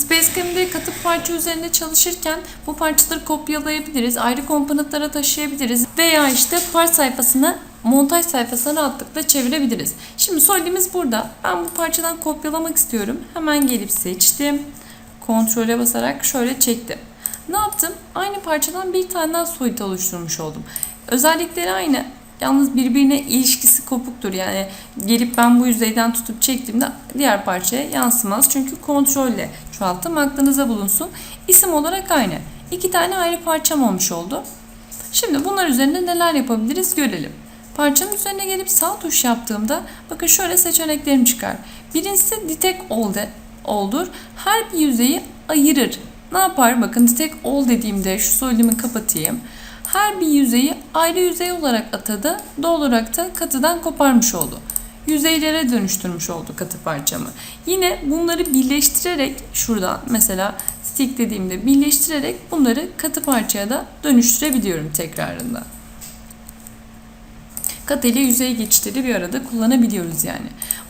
Spacecam'de katı parça üzerinde çalışırken bu parçaları kopyalayabiliriz, ayrı komponentlara taşıyabiliriz veya işte part sayfasına montaj sayfasına rahatlıkla çevirebiliriz. Şimdi Solid'imiz burada. Ben bu parçadan kopyalamak istiyorum. Hemen gelip seçtim. Kontrole basarak şöyle çektim. Ne yaptım? Aynı parçadan bir tane daha Solid oluşturmuş oldum. Özellikleri aynı. Yalnız birbirine ilişkisi kopuktur. Yani gelip ben bu yüzeyden tutup çektiğimde diğer parçaya yansımaz. Çünkü kontrolle çoğalttım. Aklınıza bulunsun. İsim olarak aynı. İki tane ayrı parçam olmuş oldu. Şimdi bunlar üzerinde neler yapabiliriz görelim. Parçanın üzerine gelip sağ tuş yaptığımda bakın şöyle seçeneklerim çıkar. Birincisi detect all de, all'dur. Her bir yüzeyi ayırır. Ne yapar? Bakın detect all dediğimde şu söylemi kapatayım. Her bir yüzeyi ayrı yüzey olarak atadı. Doğal olarak da katıdan koparmış oldu. Yüzeylere dönüştürmüş oldu katı parçamı. Yine bunları birleştirerek şuradan mesela stick dediğimde birleştirerek bunları katı parçaya da dönüştürebiliyorum tekrarında. Katı ile yüzey geçişleri bir arada kullanabiliyoruz yani.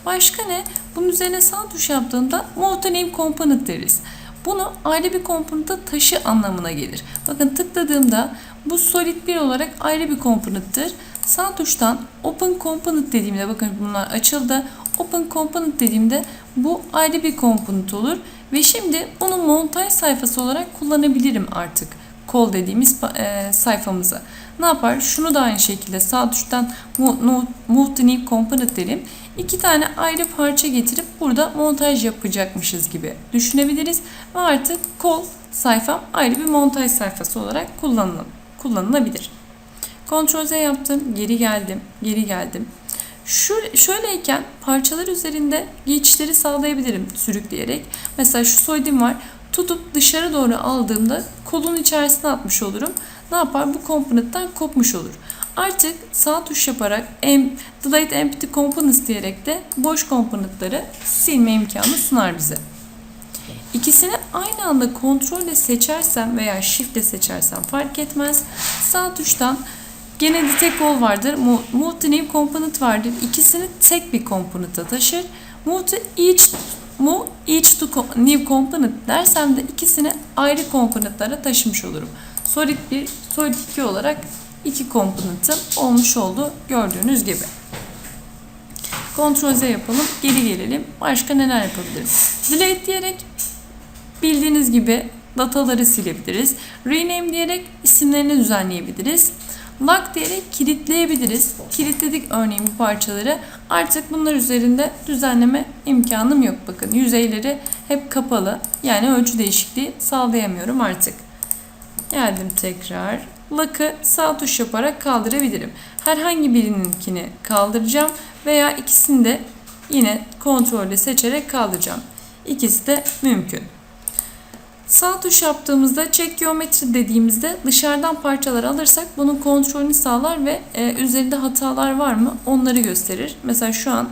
Başka ne? Bunun üzerine sağ tuş yaptığımda Multi-Name Component deriz. Bunu ayrı bir komponenta taşı anlamına gelir. Bakın tıkladığımda bu solid 1 olarak ayrı bir komponenttir. Sağ tuştan Open Component dediğimde bakın bunlar açıldı. Open Component dediğimde bu ayrı bir komponent olur. Ve şimdi bunu montaj sayfası olarak kullanabilirim artık. Kol dediğimiz e, sayfamızı. Ne yapar? Şunu da aynı şekilde sağ tuştan Multi-New Component derim. İki tane ayrı parça getirip burada montaj yapacakmışız gibi düşünebiliriz. Ve artık kol sayfam ayrı bir montaj sayfası olarak kullanılır, kullanılabilir. Ctrl Z yaptım, geri geldim, geri geldim. Şu, şöyleyken parçalar üzerinde geçişleri sağlayabilirim sürükleyerek. Mesela şu soydim var. Tutup dışarı doğru aldığımda kolun içerisine atmış olurum. Ne yapar? Bu komponentten kopmuş olur. Artık sağ tuş yaparak em, delete empty components diyerek de boş komponentleri silme imkanı sunar bize. İkisini aynı anda kontrolle seçersem veya shift ile seçersem fark etmez. Sağ tuştan gene detect all vardır. To new component vardır. İkisini tek bir komponente taşır. To each move each to new component dersem de ikisini ayrı komponentlere taşımış olurum. Solid 1, Solid 2 olarak iki komponentim olmuş oldu gördüğünüz gibi. Ctrl Z yapalım. Geri gelelim. Başka neler yapabiliriz? Delete diyerek bildiğiniz gibi dataları silebiliriz. Rename diyerek isimlerini düzenleyebiliriz. Lock diyerek kilitleyebiliriz. Kilitledik örneğin bu parçaları. Artık bunlar üzerinde düzenleme imkanım yok. Bakın yüzeyleri hep kapalı. Yani ölçü değişikliği sağlayamıyorum artık. Geldim tekrar. Lock'ı sağ tuş yaparak kaldırabilirim. Herhangi birininkini kaldıracağım veya ikisini de yine kontrolle seçerek kaldıracağım. İkisi de mümkün. Sağ tuş yaptığımızda check geometri dediğimizde dışarıdan parçalar alırsak bunun kontrolünü sağlar ve e, üzerinde hatalar var mı onları gösterir. Mesela şu an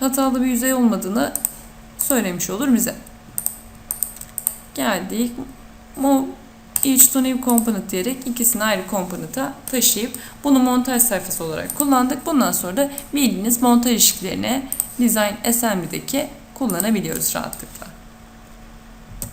hatalı bir yüzey olmadığını söylemiş olur bize. Geldik. Move each to new component diyerek ikisini ayrı komponenta taşıyıp bunu montaj sayfası olarak kullandık. Bundan sonra da bildiğiniz montaj işçilerine Design Assembly'deki kullanabiliyoruz rahatlıkla.